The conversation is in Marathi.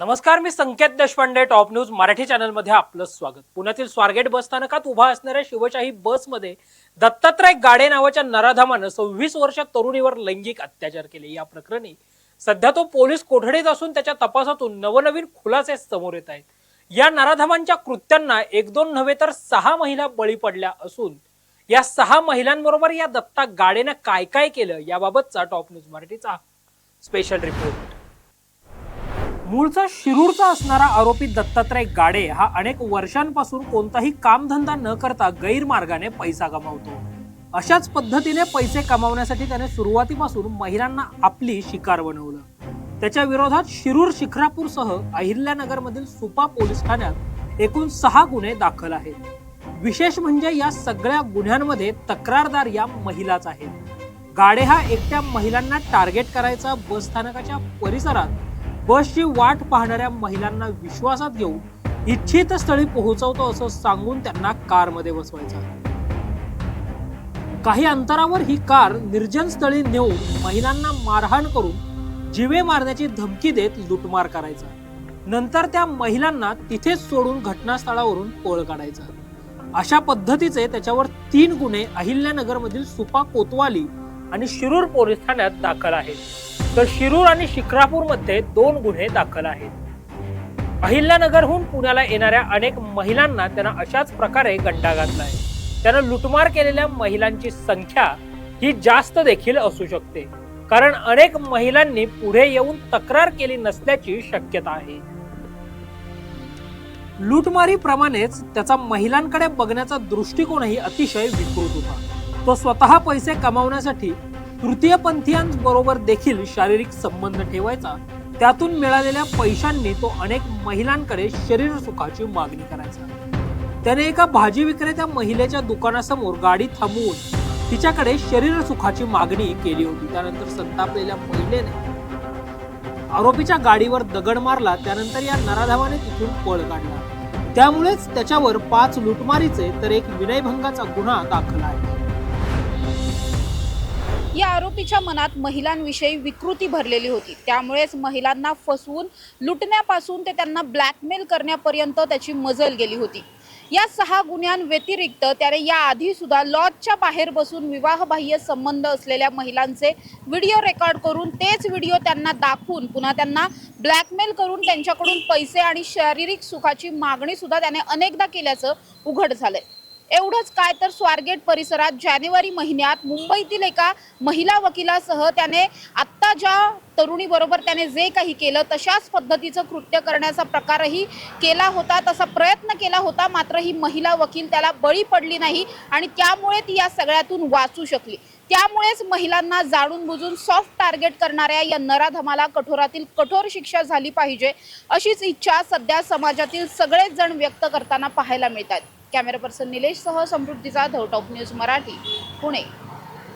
नमस्कार मी संकेत देशपांडे टॉप न्यूज मराठी चॅनलमध्ये आपलं स्वागत. पुण्यातील स्वारगेट बस स्थानकात उभा असणाऱ्या शिवशाही बसमध्ये दत्तात्रय गाडे नावाच्या नराधमानं सव्वीस वर्ष तरुणीवर लैंगिक अत्याचार केले. या प्रकरणी सध्या तो पोलीस कोठडीत असून त्याच्या तपासातून नवनवीन खुलासे समोर येत आहेत. या नराधमांच्या कृत्यांना एक दोन नव्हे तर सहा महिला बळी पडल्या असून या सहा महिलांबरोबर या दत्ता गाडेनं काय काय केलं याबाबतचा टॉप न्यूज मराठीचा स्पेशल रिपोर्ट. मूळचा शिरूरचा असणारा आरोपी दत्तात्रय गाडे हा अनेक वर्षांपासून कोणताही कामधंदा न करता गैरमार्गाने पैसा कमावतो अशाच पद्धतीने पैसे कमावण्यासाठी त्याने सुरुवातीपासून महिलांना आपली शिकार बनवलं. त्याच्या विरोधात शिरूर शिखरापूरसह अहिल्यानगरमधील सुपा पोलीस ठाण्यात एकूण सहा गुन्हे दाखल आहेत. विशेष म्हणजे या सगळ्या गुन्ह्यांमध्ये तक्रारदार या महिलाच आहेत. गाडे हा एकट्या महिलांना टार्गेट करायचा बस स्थानकाच्या परिसरात बसची वाट पाहणाऱ्या महिलांना विश्वासात घेऊन इच्छित स्थळी पोहोचवतो असं सांगून त्यांना कारमध्ये बसवायचा. काही अंतरावर ही कार निर्जन स्थळी नेऊन महिलांना मारहाण करून जिवे मारण्याची धमकी देत लुटमार करायचा. नंतर त्या महिलांना तिथेच सोडून घटनास्थळावरून पळ काढायचा. अशा पद्धतीचे त्याच्यावर तीन गुन्हे अहिल्यानगरमधील सुपा कोतवाली आणि शिरूर पोलीस ठाण्यात दाखल आहेत. तर शिरूर आणि शिक्रापूरमध्ये दोन गुन्हे दाखल आहेत. अहिल्यानगरहून पुण्याला येणाऱ्या अनेक महिलांना त्यांना अशाच प्रकारे गंडा आहे. त्यानं लुटमार केलेल्या महिलांची संख्या ही जास्त देखील असू शकते. कारण अनेक महिलांनी पुढे येऊन तक्रार केली नसल्याची शक्यता आहे. लुटमारीप्रमाणेच त्याचा महिलांकडे बघण्याचा दृष्टिकोनही अतिशय विकृत होता. तो स्वतः पैसे कमावण्यासाठी तृतीयपंथीयांबरोबर देखील शारीरिक संबंध ठेवायचा त्यातून मिळालेल्या पैशांनी तो अनेक महिलांकडे शरीर सुखाची मागणी करायचा. त्याने एका भाजी विक्रेत्या महिलेच्या दुकानासमोर गाडी थांबवून तिच्याकडे शरीर सुखाची मागणी केली होती. त्यानंतर संतापलेल्या महिलेने आरोपीच्या गाडीवर दगड मारला. त्यानंतर या नराधावाने तिथून पळ काढला. त्यामुळेच त्याच्यावर पाच लुटमारीचे तर एक विनयभंगाचा गुन्हा दाखल आहे. या आरोपीच्या मनात महिलांविषयी विकृती भरलेली होती. त्यामुळेच महिलांना फसवून लुटण्यापासून ते त्यांना ब्लॅकमेल करण्यापर्यंत त्याची मजल गेली होती. या सहा गुन्ह्यांव्यतिरिक्त त्याने याआधी सुद्धा लॉजच्या बाहेर बसून विवाहबाह्य संबंध असलेल्या महिलांचे व्हिडिओ रेकॉर्ड करून तेच व्हिडिओ त्यांना दाखवून पुन्हा त्यांना ब्लॅकमेल करून त्यांच्याकडून पैसे आणि शारीरिक सुखाची मागणी सुद्धा त्याने अनेकदा केल्याचं उघड झालंय. एवढंच काय तर स्वारगेट परिसरात जानेवारी महिन्यात मुंबईतील एका महिला वकिलासह त्याने आत्ता ज्या तरुणीबरोबर त्याने जे काही केलं तशाच पद्धतीचं कृत्य करण्याचा प्रकारही केला होता तसा प्रयत्न केला होता मात्र ही महिला वकील त्याला बळी पडली नाही आणि त्यामुळे ती या सगळ्यातून वाचू शकली. त्यामुळेच महिलांना जाणून बुजून सॉफ्ट टार्गेट करणाऱ्या या नराधमाला कठोरातील कठोर शिक्षा झाली पाहिजे अशीच इच्छा सध्या समाजातील सगळेच जण व्यक्त करताना पाहायला मिळतात कॅमेरा पर्सन निलेश सह समृद्धीचा ध टॉप न्यूज मराठी पुणे.